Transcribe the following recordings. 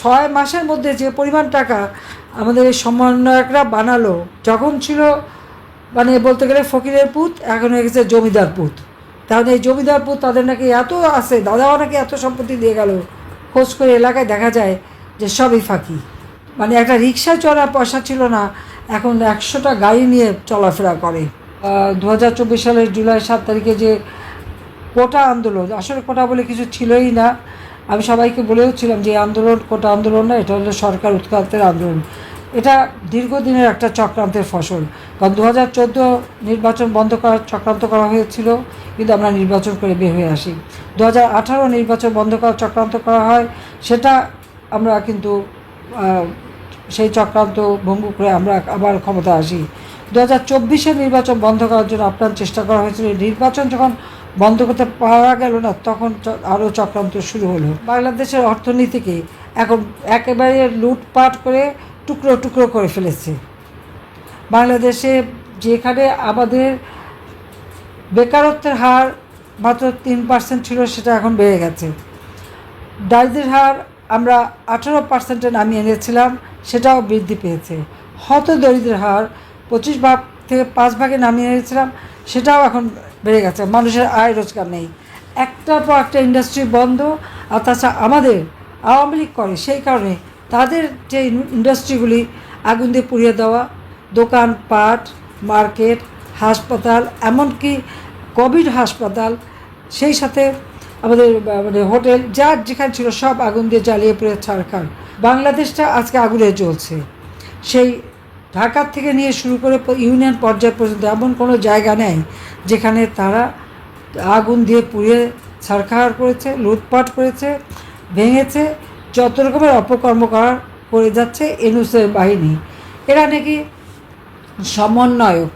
ছয় মাসের মধ্যে যে পরিমাণ টাকা আমাদের এই সমন্বয়করা বানালো, যখন ছিল মানে বলতে গেলে ফকিরের পুত, এখন হয়ে গেছে জমিদার পুত। তাহলে এই জমিদার পুত তাদের নাকি এত আছে, দাদাও নাকি এত সম্পত্তি দিয়ে গেল। খোঁজ করে এলাকায় দেখা যায় যে সবই ফাঁকি। মানে একটা রিক্সা চড়ার পয়সা ছিল না, এখন একশোটা গাড়ি নিয়ে চলাফেরা করে। দু হাজার চব্বিশ সালের জুলাই সাত তারিখে যে কোটা আন্দোলন, আসলে কোটা বলে কিছু ছিলই না। আমি সবাইকে বলেও ছিলাম যে আন্দোলন কোটা আন্দোলন না, এটা হলো সরকার উৎখাতের আন্দোলন। এটা দীর্ঘদিনের একটা চক্রান্তের ফসল। কারণ দু হাজার চোদ্দ নির্বাচন বন্ধ করার চক্রান্ত করা হয়েছিল, কিন্তু আমরা নির্বাচন করে বের হয়ে আসি। দু হাজার আঠারো নির্বাচন বন্ধ করার চক্রান্ত করা হয়, সেটা আমরা কিন্তু সেই চক্রান্ত ভঙ্গ করে আমরা আবার ক্ষমতা আসি। দু হাজার চব্বিশে নির্বাচন বন্ধ করার জন্য আপ্রাণ চেষ্টা করা হয়েছিল। নির্বাচন যখন বন্ধ করতে পারা গেল না, তখন আরও চক্রান্ত শুরু হলো। বাংলাদেশের অর্থনীতিকে এখন একেবারে লুটপাট করে টুকরো টুকরো করে ফেলেছে। বাংলাদেশে যেখানে আমাদের বেকারত্বের হার মাত্র তিন পার্সেন্ট ছিল, সেটা এখন বেড়ে গেছে। দারিদ্রের হার আমরা আঠেরো পার্সেন্টে নামিয়ে এনেছিলাম, সেটাও বৃদ্ধি পেয়েছে। হত দরিদ্রের হার পঁচিশ ভাগ থেকে পাঁচ ভাগে নামিয়ে এনেছিলাম, সেটাও এখন বেড়ে গেছে। মানুষের আয় রোজগার নেই। একটার পর একটা ইন্ডাস্ট্রি বন্ধ, আর তাছাড়া আমাদের, আওয়ামী লীগ করে সেই কারণে তাদের যে ইন্ডাস্ট্রিগুলি আগুন দিয়ে পুড়িয়ে দেওয়া, দোকান, পাট, মার্কেট, হাসপাতাল, এমনকি কোভিড হাসপাতাল, সেই সাথে আমাদের মানে হোটেল যার যেখানে ছিল সব আগুন দিয়ে জ্বালিয়ে পুড়ে ছাড়খাড় বাংলাদেশটা আজকে আগুনে জ্বলছে। সেই ঢাকার থেকে নিয়ে শুরু করে ইউনিয়ন পর্যায় পর্যন্ত এমন কোনো জায়গা নেই যেখানে তারা আগুন দিয়ে পুড়িয়ে ছাড়খাড় করেছে, লুটপাট করেছে, ভেঙেছে, যত রকমের অপকর্ম করা করে যাচ্ছে এনুসের বাহিনী। এরা নাকি সমন্বয়ক,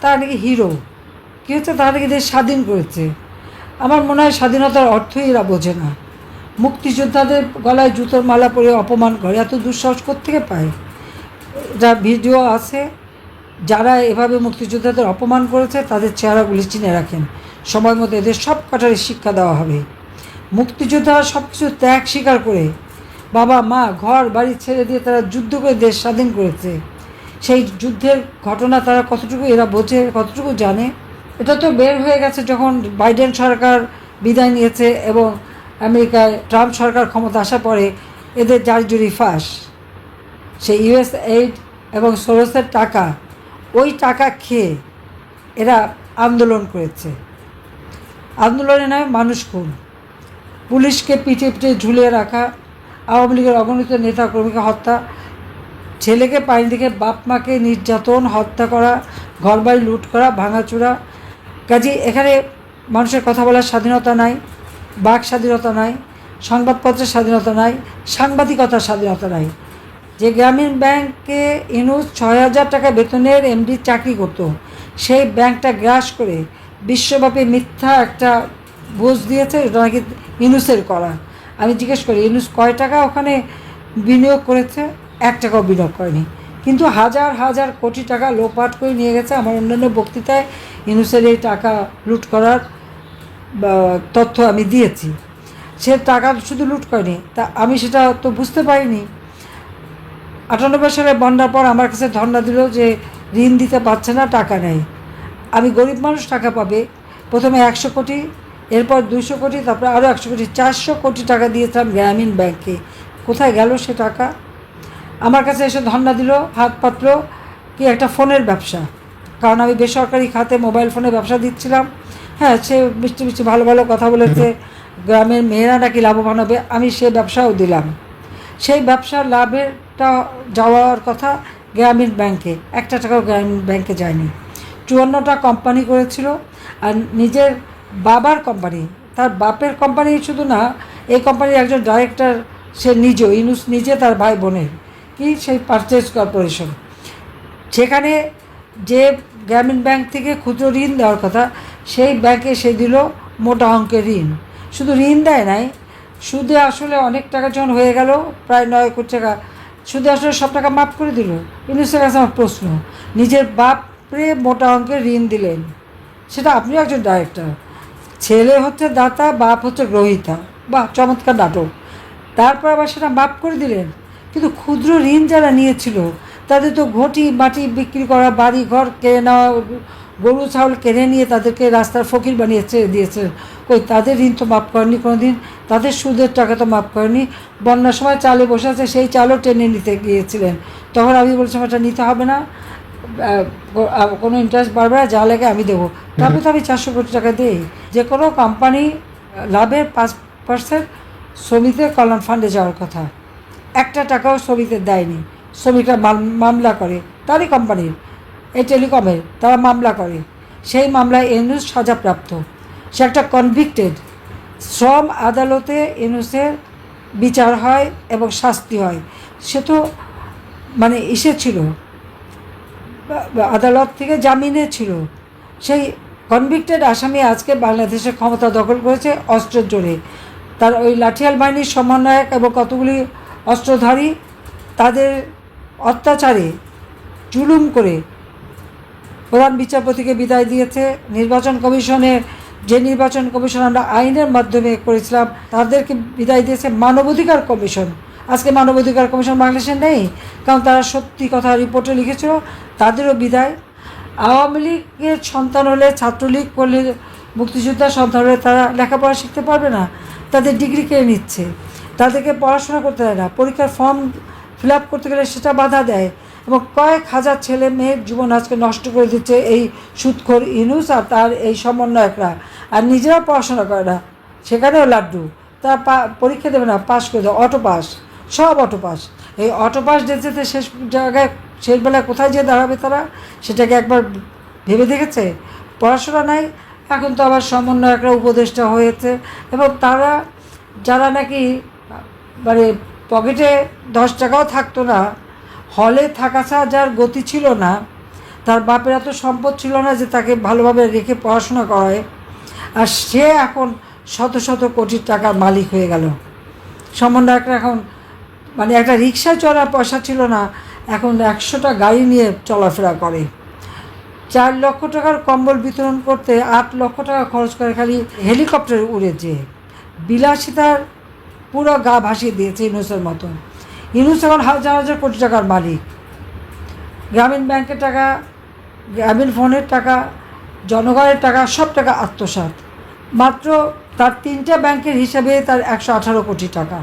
তারা নাকি হিরো। কী হচ্ছে? তারা নাকি দেশ স্বাধীন করেছে। আমার মনে হয় স্বাধীনতার অর্থই এরা বোঝে না। মুক্তিযোদ্ধাদের গলায় জুতোর মালা পরে অপমান করে, এত দুঃসাহস থেকে পায়? যা ভিডিও আছে, যারা এভাবে মুক্তিযোদ্ধাদের অপমান করেছে, তাদের চেহারাগুলি চিনে রাখেন। সময় মতো এদের সব কটারই শিক্ষা দেওয়া হবে। মুক্তিযোদ্ধারা সব কিছু ত্যাগ স্বীকার করে, বাবা, মা, ঘর, বাড়ি ছেড়ে দিয়ে তারা যুদ্ধ করে দেশ স্বাধীন করেছে। সেই যুদ্ধের ঘটনা তারা কতটুকু, এরা বোঝে, কতটুকু জানে? এটা তো বের হয়ে গেছে যখন বাইডেন সরকার বিদায় নিয়েছে এবং আমেরিকায় ট্রাম্প সরকার ক্ষমতা আসার পরে এদের জারজুরি ফাঁস। সেই ইউএস এইড এবং সোরসের টাকা, ওই টাকা খেয়ে এরা আন্দোলন করেছে। আন্দোলনে নয় মানুষ খুন। পুলিশকে পিঠে পিঠে ঝুলিয়ে রাখা, আওয়ামী লীগের অগণিত নেতা কর্মীকে হত্যা, ছেলেকে পানি দেখে বাপ মাকে নির্যাতন, হত্যা করা, ঘরবাড়ি লুট করা, ভাঙাচোরা। কাজে এখানে মানুষের কথা বলার স্বাধীনতা নাই, বাক স্বাধীনতা নাই, সংবাদপত্রের স্বাধীনতা নাই, সাংবাদিকতার স্বাধীনতা নাই। যে গ্রামীণ ব্যাংকে ইনুস ছয় হাজার টাকা বেতনের এমডি চাকরি করতো, সেই ব্যাংকটা গ্রাস করে বিশ্বব্যাপী মিথ্যা একটা বোঝ দিয়েছে এটা নাকি ইনুসের করা। আমি জিজ্ঞেস করি, ইনুস কয় টাকা ওখানে বিনিয়োগ করেছে? এক টাকাও বিনিয়োগ করেনি। কিন্তু হাজার হাজার কোটি টাকা লোপাট করে নিয়ে গেছে আমার অন্যান্য বক্তৃতায় ইনুসের এই টাকা লুট করার তথ্য আমি দিয়েছি। সে টাকা শুধু লুট করেনি। তা আমি সেটা তো বুঝতে পারিনি। আটানব্বই সালে বন্যার পর আমার কাছে ধর্ণা দিল যে ঋণ দিতে পারছে না, টাকা নেই। আমি গরিব মানুষ, টাকা পাবে। প্রথমে একশো কোটি, এরপর দুশো কোটি, তারপরে আরও একশো কোটি, চারশো কোটি টাকা দিয়েছিলাম গ্রামীণ ব্যাংকে। কোথায় গেল সে টাকা? আমার কাছে এসে ধর্ণা দিল, হাত পাতল, কি একটা ফোনের ব্যবসা। কারণ আমি বেসরকারি খাতে মোবাইল ফোনে ব্যবসা দিচ্ছিলাম। হ্যাঁ সে মিষ্টি মিষ্টি ভালো ভালো কথা বলেছে, গ্রামের মেয়েরা নাকি লাভবান হবে, আমি সে ব্যবসাও দিলাম। সেই ব্যবসার লাভেরটা যাওয়ার কথা গ্রামীণ ব্যাংকে, একটা টাকাও গ্রামীণ ব্যাংকে যায়নি। চুয়ান্নটা কোম্পানি করেছিল আর নিজের বাবার কোম্পানি তার বাপের কোম্পানি শুধু না, এই কোম্পানির একজন ডাইরেক্টর সে নিজেও, ইনুস নিজে তার ভাই বোনের, কি সেই পারচেজ কর্পোরেশন সেখানে যে গ্রামীণ ব্যাংক থেকে ক্ষুদ্র ঋণ দেওয়ার কথা, সেই ব্যাংকে সে দিল মোটা অঙ্কের ঋণ। শুধু ঋণ দেয় নাই, সুদে আসলে অনেক টাকা যখন হয়ে গেল, প্রায় নয় কোটি টাকা সুদে আসলে সব টাকা মাফ করে দিল? ইউনুসের কাছে আমার প্রশ্ন, নিজের বাপরে মোটা অঙ্কের ঋণ দিলেন। সেটা আপনিও একজন ডাইরেক্টর ছেলে হচ্ছে দাতা, বাপ হচ্ছে গ্রহিতা। বাহ, চমৎকার নাটক। তারপর আবার সেটা মাফ করে দিলেন। কিন্তু ক্ষুদ্র ঋণ যারা নিয়েছিল, তাদের তো ঘটি মাটি বিক্রি করা বাড়ি ঘর নেওয়া গরু ছাগল কেড়ে নিয়ে তাদেরকে রাস্তার ফকির বানিয়েছে দিয়েছে। কই তাদের ঋণ তো মাফ করেনি কোনো দিন তাদের সুদের টাকা তো মাফ করেনি বন্যার সময় চালে বসে আছে সেই চালও টেনে নিতে গিয়েছিলেন। তখন আমি বলছিলাম এটা নিতে হবে না কোনো ইন্টারেস্ট বাড়বে না যা লাগে আমি দেবো। তারপরে তো আমি চারশো কোটি টাকা দিই। যে কোনো কোম্পানি লাভের পাঁচ পার্সেন্ট শ্রমিকদের কল্যাণ ফান্ডে যাওয়ার কথা। একটা টাকাও শ্রমিকদের দেয়নি। শ্রমিকরা মামলা করে তারই কোম্পানির এই টেলিকমের তারা মামলা করে। সেই মামলায় এনুস সাজাপ্রাপ্ত। সে একটা কনভিক্টেড শ্রম আদালতে এনুসের বিচার হয় এবং শাস্তি হয়। সে তো মানে ইসে ছিল। আদালত থেকে জামিনে ছিল। সেই কনভিক্টেড আসামি আজকে বাংলাদেশের ক্ষমতা দখল করেছে অস্ত্রের জোরে। তার ওই লাঠিয়াল বাহিনীর সমন্বয়ক এবং কতগুলি অস্ত্রধারী তাদের অত্যাচারে জুলুম করে প্রধান বিচারপতিকে বিদায় দিয়েছে। নির্বাচন কমিশনের, যে নির্বাচন কমিশন আমরা আইনের মাধ্যমে করেছিলাম, তাদেরকে বিদায় দিয়েছে মানবাধিকার কমিশন। আজকে মানবাধিকার কমিশন বাংলাদেশে নেই, কারণ তারা সত্যি কথা রিপোর্টে লিখেছিল, তাদেরও বিদায়। আওয়ামী লীগের সন্তান হলে ছাত্রলীগ করলে মুক্তিযোদ্ধার সন্তান হলে তারা লেখাপড়া শিখতে পারবে না, তাদের ডিগ্রি কেড়ে নিচ্ছে, তাদেরকে পড়াশোনা করতে দেয় না, পরীক্ষার ফর্ম ফিল আপ করতে গেলে সেটা বাধা দেয়। এবং কয়েক হাজার ছেলে মেয়ের জীবন আজকে নষ্ট করে দিচ্ছে এই সুৎখোর ইনুস আর তার এই সমন্বয়করা। আর নিজেরা পড়াশোনা করে না। সেখানেও লাড্ডু। তারা পরীক্ষা দেবে না পাস করে দেয় অটো পাস। সব অটো পাস। এই অটো পাস যেতে যেতে শেষ জায়গায় শেষ বেলায় কোথায় যেয়ে দাঁড়াবে তারা, সেটাকে একবার ভেবে দেখেছে? পড়াশোনা নাই। এখন তো আবার সমন্বয়করা, উপদেষ্টা হয়েছে এবং তারা, যারা নাকি মানে পকেটে দশ টাকাও থাকতো না হলে থাকা ছাড়া যার গতি ছিল না, তার বাপের এত সম্পদ ছিল না যে তাকে ভালোভাবে রেখে পড়াশোনা করায়, আর সে এখন শত শত কোটি টাকার মালিক হয়ে গেল। সমন্বয়করা এখন মানে একটা রিক্সায় চড়ার পয়সা ছিল না, এখন একশোটা গাড়ি নিয়ে চলাফেরা করে। চার লক্ষ টাকার কম্বল বিতরণ করতে আট লক্ষ টাকা খরচ করে খালি হেলিকপ্টারে উড়েছে বিলাসিতার পুরো গা ভাসিয়ে দিয়েছে ইনুসের মতো ইনুস এখন হাজার হাজার কোটি টাকার মালিক। গ্রামীণ ব্যাংকের টাকা, গ্রামীণ ফোনের টাকা, জনগণের টাকা, সব টাকা আত্মসাৎ। মাত্র তার তিনটা ব্যাংকের হিসাবে তার একশো আঠারো কোটি টাকা।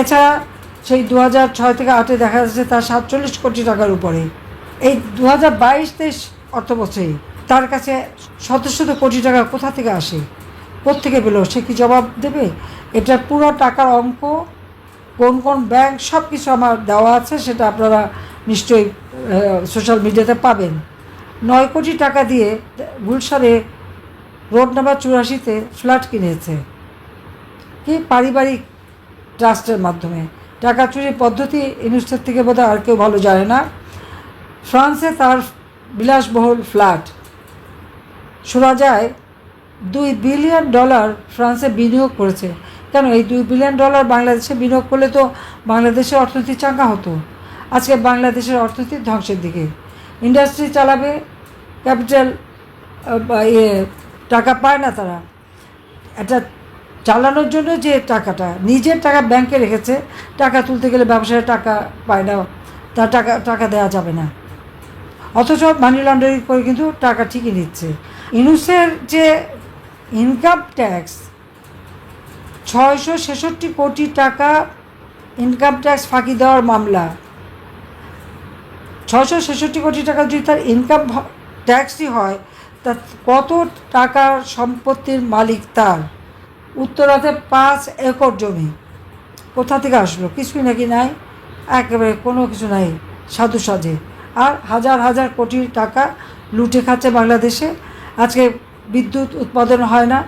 এছাড়া সেই দু হাজার ছয় থেকে আটে দেখা যাচ্ছে তার সাতচল্লিশ কোটি টাকার উপরে। এই দু হাজার বাইশ তেইশ অর্থ বছরে তার কাছে শত শত কোটি টাকা কোথা থেকে আসে? কোত্থেকে পেল? সে কি জবাব দেবে? এটার পুরো টাকার অঙ্ক কোন কোন ব্যাংক সব কিছু আমার দেওয়া আছে, সেটা আপনারা নিশ্চয়ই সোশ্যাল মিডিয়াতে পাবেন। নয় কোটি টাকা দিয়ে গুলশানে রোড নাম্বার চুরাশিতে ফ্ল্যাট কিনেছে। কি পারিবারিক ট্রাস্টের মাধ্যমে। টাকা চুরির পদ্ধতি ইউনিভার্সিটির থেকে বোধহয় আর কেউ ভালো জানে না। ফ্রান্সে তার বিলাসবহুল ফ্ল্যাট। শোনা যায়, দুই বিলিয়ন ডলার ফ্রান্সে বিনিয়োগ করেছে। কেন এই দুই বিলিয়ন ডলার বাংলাদেশে বিনিয়োগ করলে তো বাংলাদেশের অর্থনীতি চাঙ্গা হতো? আজকে বাংলাদেশের অর্থনীতি ধ্বংসের দিকে। ইন্ডাস্ট্রি চালাবে ক্যাপিটাল ইয়ে টাকা পায় না তারা। এটা চালানোর জন্য যে টাকাটা, নিজের টাকা ব্যাংকে রেখেছে, টাকা তুলতে গেলে ব্যবসায় টাকা পায় না তার টাকা টাকা দেওয়া যাবে না। অথচ মানি লন্ডারিং করে কিন্তু টাকা ঠিকই নিচ্ছে। ইনুসের যে ইনকাম ট্যাক্স ছয়শো ছেষট্টি কোটি টাকা ইনকাম ট্যাক্স ফাঁকি দেওয়ার মামলা। ছশো ছেষট্টি কোটি টাকা যদি তার ইনকাম ট্যাক্সই হয়, তা কত টাকার সম্পত্তির মালিক তার? উত্তরাতে পাঁচ একর জমি। কোথা থেকে আসলো? কিছুই নাকি নাই? একেবারে কোনো কিছু নাই সাধু সাজে আর হাজার হাজার কোটি টাকা লুটে খাচ্ছে বাংলাদেশে। আজকে বিদ্যুৎ উৎপাদন হয় না।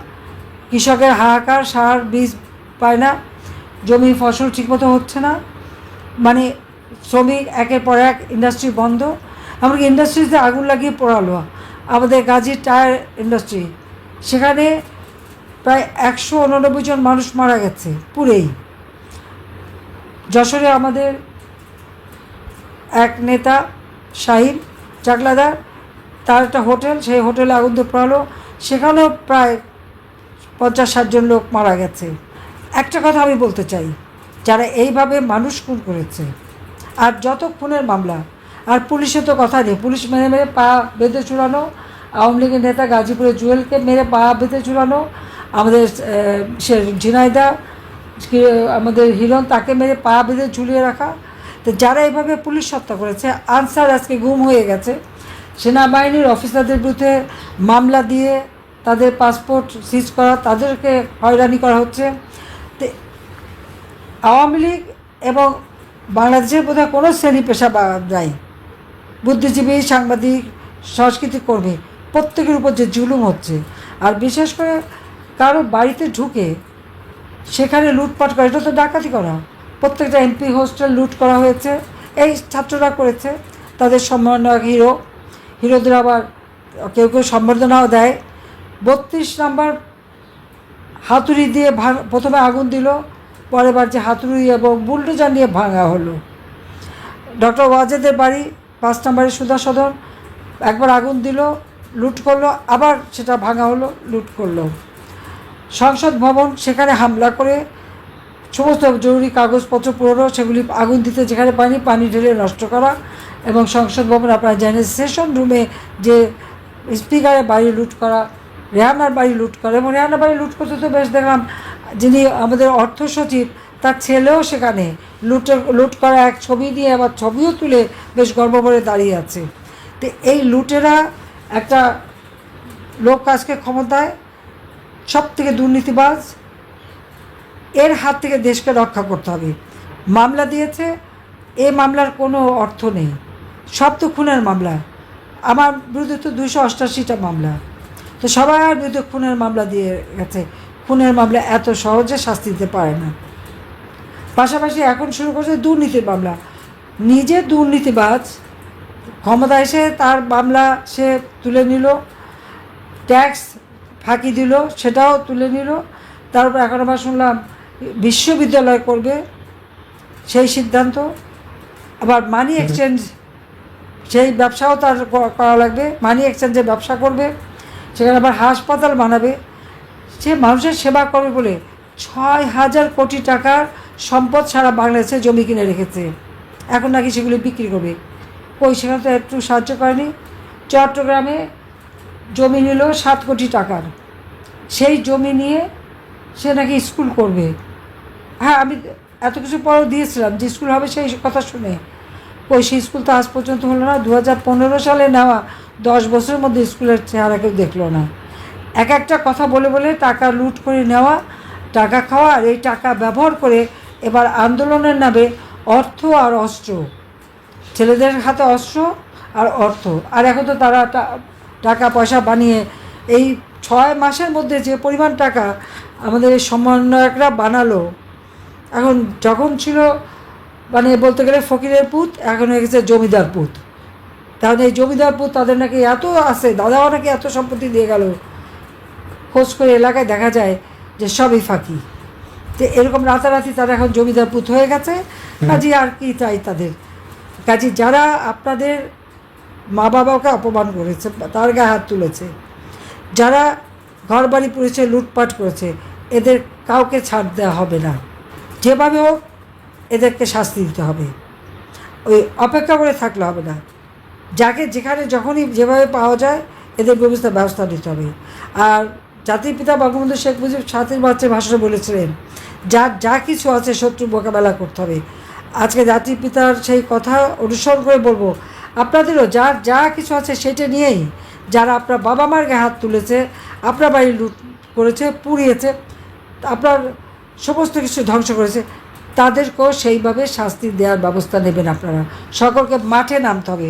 কৃষকের হাহাকার, সার, বীজ পায় না জমি ফসল ঠিকমতো হচ্ছে না মানে শ্রমিক একের পর এক ইন্ডাস্ট্রি বন্ধ, এমনকি ইন্ডাস্ট্রিতে আগুন লাগিয়ে পোড়ালো। আমাদের গাজীর টায়ার ইন্ডাস্ট্রি সেখানে প্রায় একশো উননব্বই জন মানুষ মারা গেছে পুরেই যশোরে আমাদের এক নেতা, শাহিন চাকলাদার, তার একটা হোটেল, সেই হোটেলে আগুন পড়ালো। সেখানেও প্রায় পঞ্চাশ ষাটজন লোক মারা গেছে। একটা কথা আমি বলতে চাই, যারা এইভাবে মানুষ খুন করেছে, আর যত খুনের মামলা, আর পুলিশের তো কথা নেই, পুলিশ মেরে মেরে পা বেঁধে চুড়ানো আওয়ামী লীগের নেতা গাজীপুরের জুয়েলকে মেরে পা বেঁধে চুড়ানো আমাদের সে ঝিনাইদা আমাদের হিরণ তাকে মেরে পা বেঁধে ঝুলিয়ে রাখা। তো যারা এইভাবে পুলিশ হত্যা করেছে, আনসার আজকে গুম হয়ে গেছে। সেনাবাহিনীর অফিসারদের বিরুদ্ধে মামলা দিয়ে তাদের পাসপোর্ট সিজ করা, তাদেরকে হয়রানি করা হচ্ছে। আওয়ামী লীগ এবং বাংলাদেশের বোধহয় কোনো শ্রেণি পেশা নাই। বুদ্ধিজীবী, সাংবাদিক সংস্কৃতি কর্মী, প্রত্যেকের উপর যে জুলুম হচ্ছে। আর বিশেষ করে কারও বাড়িতে ঢুকে সেখানে লুটপাট করা, এটা তো ডাকাতি করা। প্রত্যেকটা এমপি হোস্টেল লুট করা হয়েছে। এই ছাত্ররা করেছে। তাদের সম্মাননা হিরো। হিরোদের আবার কেউ কেউ সম্বর্ধনাও দেয়। বত্রিশ নাম্বার হাতুড়ি দিয়ে প্রথমে আগুন দিল পরের বার যে হাতুড়ি এবং বুলডোজার নিয়ে ভাঙা হলো। ডক্টর ওয়াজেদের বাড়ি, পাঁচ নম্বরে সুধা সদন একবার আগুন দিল, লুট করল, আবার সেটা ভাঙা হলো, লুট করল। সংসদ ভবন, সেখানে হামলা করে সমস্ত জরুরি কাগজপত্র পুরনো, সেগুলি আগুন দিতে যেখানে পানি পানি ঢেলে নষ্ট করা এবং সংসদ ভবন আপনারা জানেন সেশন রুমে যে স্পিকারের বাড়ি লুট করা রেহানার বাড়ি লুট করা। এবং রেহানার বাড়ি লুট করতে তো বেশ দেখলাম, যিনি আমাদের অর্থ সচিব, তার ছেলেও সেখানে লুটের লুট করা এক ছবি দিয়ে আবার ছবিও তুলে বেশ গর্ব করে দাঁড়িয়ে আছে। তো এই লুটেরা একটা লোক আজকে ক্ষমতায় সব থেকে দুর্নীতিবাজ, এর হাত থেকে দেশকে রক্ষা করতে হবে। মামলা দিয়েছে, এ মামলার কোনো অর্থ নেই। সব তো খুনের মামলা। আমার বিরুদ্ধে তো দুশো অষ্টাশিটা মামলা। তো সবার বিরুদ্ধে খুনের মামলা দিয়ে গেছে। খুনের মামলা এত সহজে শাস্তি দিতে পারে না। পাশাপাশি এখন শুরু করছে দুর্নীতির মামলা। নিজে দুর্নীতিবাজ, ক্ষমতা এসে তার মামলা সে তুলে নিল, ট্যাক্স ফাঁকি দিল, সেটাও তুলে নিল। তারপর এখন আবার শুনলাম বিশ্ববিদ্যালয় করবে সেই সিদ্ধান্ত। আবার মানি এক্সচেঞ্জ সেই ব্যবসাও তার করা লাগবে। মানি এক্সচেঞ্জে ব্যবসা করবে। সেখানে আবার হাসপাতাল বানাবে। সে মানুষের সেবা করবে বলে ছয় হাজার কোটি টাকার সম্পদ সারা বাংলাদেশে জমি কিনে রেখেছে। এখন নাকি সেগুলি বিক্রি করবে। ওই সেখানে তো একটু সাহায্য করেনি। চট্টগ্রামে জমি নিল সাত কোটি টাকার। সেই জমি নিয়ে সে নাকি স্কুল করবে। হ্যাঁ আমি এত কিছু পরেও দিয়েছিলাম যে স্কুল হবে সেই কথা শুনে। ওই সেই স্কুল তো আজ পর্যন্ত হলো না দু হাজার পনেরো সালে নেওয়া দশ বছরের মধ্যে স্কুলের চেহারা কেউ দেখল না। এক একটা কথা বলে বলে টাকা লুট করে নেওয়া, টাকা খাওয়া আর এই টাকা ব্যবহার করে এবার আন্দোলনের নামে অর্থ আর অস্ত্র। ছেলেদের হাতে অস্ত্র আর অর্থ। আর এখন তো তারা টাকা পয়সা বানিয়ে এই ছয় মাসের মধ্যে যে পরিমাণ টাকা আমাদের সমন্বয়করা বানালো, এখন যখন ছিল মানে বলতে গেলে ফকিরের পুত এখন হয়ে গেছে জমিদার পুত। তাহলে এই জমিদার পুত তাদের নাকি এত আছে দাদাও নাকি এত সম্পত্তি দিয়ে গেল। খোঁজ করে এলাকায় দেখা যায় যে সবই ফাঁকি। তো এরকম রাতারাতি তারা এখন জমিদার পুত হয়ে গেছে কাজী আর কি চাই তাদের? কাজী যারা আপনাদের মা বাবাকে অপমান করেছে তার গায়ে হাত তুলেছে যারা ঘর বাড়ি পুড়েছে লুটপাট করেছে এদের কাউকে ছাড় দেওয়া হবে না। যেভাবে হোক এদেরকে শাস্তি দিতে হবে। ওই অপেক্ষা করে থাকলে হবে না। যাকে যেখানে যখনই যেভাবে পাওয়া যায়, এদের ব্যবস্থা ব্যবস্থা নিতে হবে। আর জাতির পিতা বঙ্গবন্ধু শেখ মুজিব সাথীর বাচ্চার ভাষণে বলেছিলেন, যার যা কিছু আছে শত্রু মোকাবেলা করতে হবে। আজকে জাতির পিতার সেই কথা অনুসরণ করে বলব, আপনাদেরও যার যা কিছু আছে সেটা নিয়েই যারা আপনার বাবা মার গায়ে হাত তুলেছে, আপনার বাড়ি লুট করেছে, পুড়িয়েছে, আপনার সমস্ত কিছু ধ্বংস করেছে তাদেরকেও সেইভাবে শাস্তি দেওয়ার ব্যবস্থা নেবেন আপনারা। সকলকে মাঠে নামতে হবে।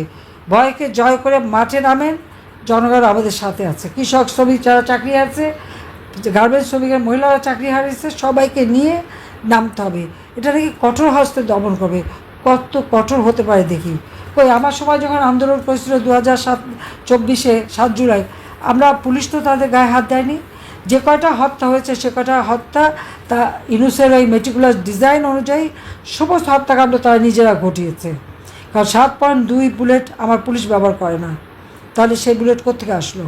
ভয়কে জয় করে মাঠে নামেন। জনগণ আমাদের সাথে আছে। কৃষক, শ্রমিক যারা চাকরি আছে গার্মেন্টস শ্রমিকের মহিলারা চাকরি হারিয়েছে সবাইকে নিয়ে নামতে হবে। এটা নাকি কঠোর হস্তে দমন করবে। কত কঠোর হতে পারে দেখি। কই, আমার সময় যখন আন্দোলন করেছিল দু হাজার সাত, চব্বিশে, সাত জুলাই, আমরা পুলিশ তো তাদের গায়ে হাত দেয়নি। যে কয়টা হত্যা হয়েছে, সে কয়টা হত্যা, তা ইনুসের ওই মেটিকুলার ডিজাইন অনুযায়ী সমস্ত হত্যাকাণ্ড তারা নিজেরা ঘটিয়েছে। কারণ সাত পয়েন্ট দুই বুলেট আমার পুলিশ ব্যবহার করে না। তাহলে সেই বুলেট কোথেকে আসলো?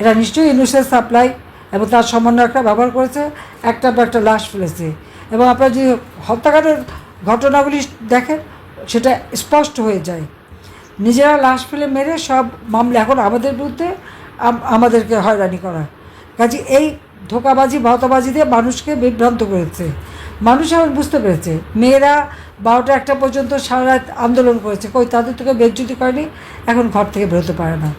এটা নিশ্চয়ই ইনুসের সাপ্লাই এবং তার সমন্বয়করা ব্যবহার করেছে, একটা পর একটা লাশ ফেলেছে। এবং আপনারা যদি হত্যাকাণ্ডের ঘটনাগুলি দেখেন, সেটা স্পষ্ট হয়ে যায়। নিজেরা লাশ ফেলে মেরে সব মামলা এখন আমাদের বিরুদ্ধে আমাদেরকে হয়রানি করা। কাজে এই ধোকাবাজি, ভাওতাবাজি দিয়ে মানুষকে বিভ্রান্ত করেছে। মানুষ এখন বুঝতে পেরেছে, মেয়েরা বারোটা একটা পর্যন্ত সারা রাত আন্দোলন করেছে। কই, তাদের থেকে বেজ্জুতি করেনি, এখন ঘর থেকে বেরোতে পারে না।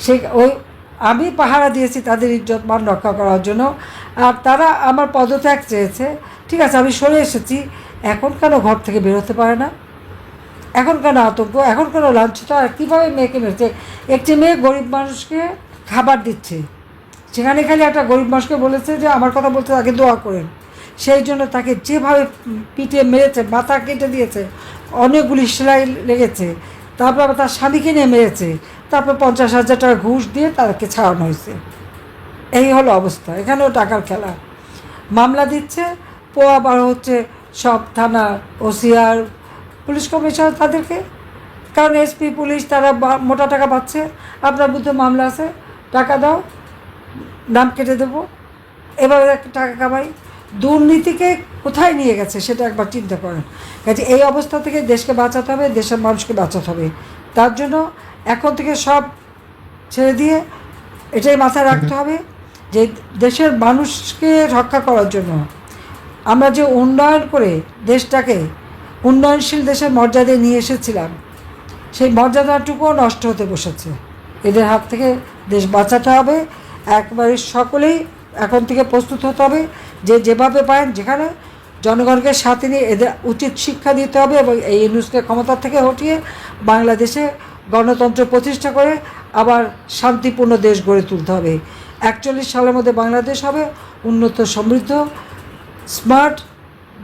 সেই ওই, আমি পাহারা দিয়েছি তাদের ইজ্জত মান রক্ষা করার জন্য। আর তারা আমার পদত্যাগ চেয়েছে। ঠিক আছে, আমি সরে এসেছি। এখন কেন ঘর থেকে বেরোতে পারে না? এখন কেন আতঙ্ক? এখন কেন লাঞ্ছিত? আর কীভাবে মেয়েকে মেরেছে? একটি মেয়ে গরিব মানুষকে খাবার দিচ্ছে। সেখানে খালি একটা গরিব মানুষকে বলেছে যে, আমার কথা বলতে তাকে দোয়া করেন। সেই জন্য তাকে যেভাবে পিঠে মেরেছে, মাথা কেটে দিয়েছে, অনেকগুলি সেলাই লেগেছে, তারপর আবার তার স্বামীকে নিয়ে মেরেছে, তারপর পঞ্চাশ হাজার টাকা ঘুষ দিয়ে তাদেরকে ছাড়ানো হয়েছে। এই হলো অবস্থা। এখানেও টাকার খেলা। মামলা দিচ্ছে, পোয়া বার হচ্ছে সব থানা ওসিআর পুলিশ কমিশনার তাদেরকে। কারণ এসপি, পুলিশ, তারা মোটা টাকা পাচ্ছে। আপনার বিরুদ্ধে মামলা আছে, টাকা দাও। নাম কেটে দেবো। এবার একটা টাকা কামাই। দুর্নীতিকে কোথায় নিয়ে গেছে সেটা একবার চিন্তা করেন। কাজে এই অবস্থা থেকে দেশকে বাঁচাতে হবে, দেশের মানুষকে বাঁচাতে হবে। তার জন্য এখন থেকে সব ছেড়ে দিয়ে এটাই মাথায় রাখতে হবে যে দেশের মানুষকে রক্ষা করার জন্য আমরা যে উন্নয়ন করে দেশটাকে উন্নয়নশীল দেশের মর্যাদায় নিয়ে এসেছিলাম, সেই মর্যাদাটুকুও নষ্ট হতে বসেছে। এদের হাত থেকে দেশ বাঁচাতে হবে। একবারে সকলেই এখন থেকে প্রস্তুত হতে হবে। যে যেভাবে পারেন যেখানে জনগণকে সাথে নিয়ে এদের উচিত শিক্ষা দিতে হবে এবং এই ইউনুসকে ক্ষমতা থেকে হটিয়ে বাংলাদেশে গণতন্ত্র প্রতিষ্ঠা করে আবার শান্তিপূর্ণ দেশ গড়ে তুলতে হবে। একচল্লিশ সালের মধ্যে বাংলাদেশ হবে, উন্নত সমৃদ্ধ, স্মার্ট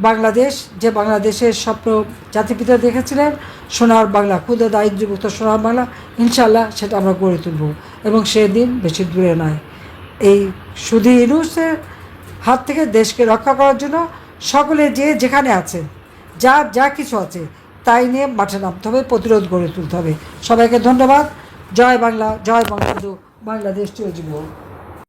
বাংলাদেশ, যে বাংলাদেশের স্বপ্ন জাতিপিতা দেখেছিলেন, সোনার বাংলা, ক্ষুদে, দারিদ্র্যমুক্ত সোনার বাংলা ইনশাল্লাহ সেটা আমরা গড়ে তুলব এবং সেদিন বেশি দূরে নয়। এই শুধু ইনুসের হাত থেকে দেশকে রক্ষা করার জন্য সকলে যে যেখানে আছে, যা যা কিছু আছে, তাই নিয়ে মাঠে নামতে হবে, প্রতিরোধ গড়ে তুলতে হবে সবাইকে ধন্যবাদ জয় বাংলা, জয় বঙ্গবন্ধু, বাংলাদেশ চিরজীবন।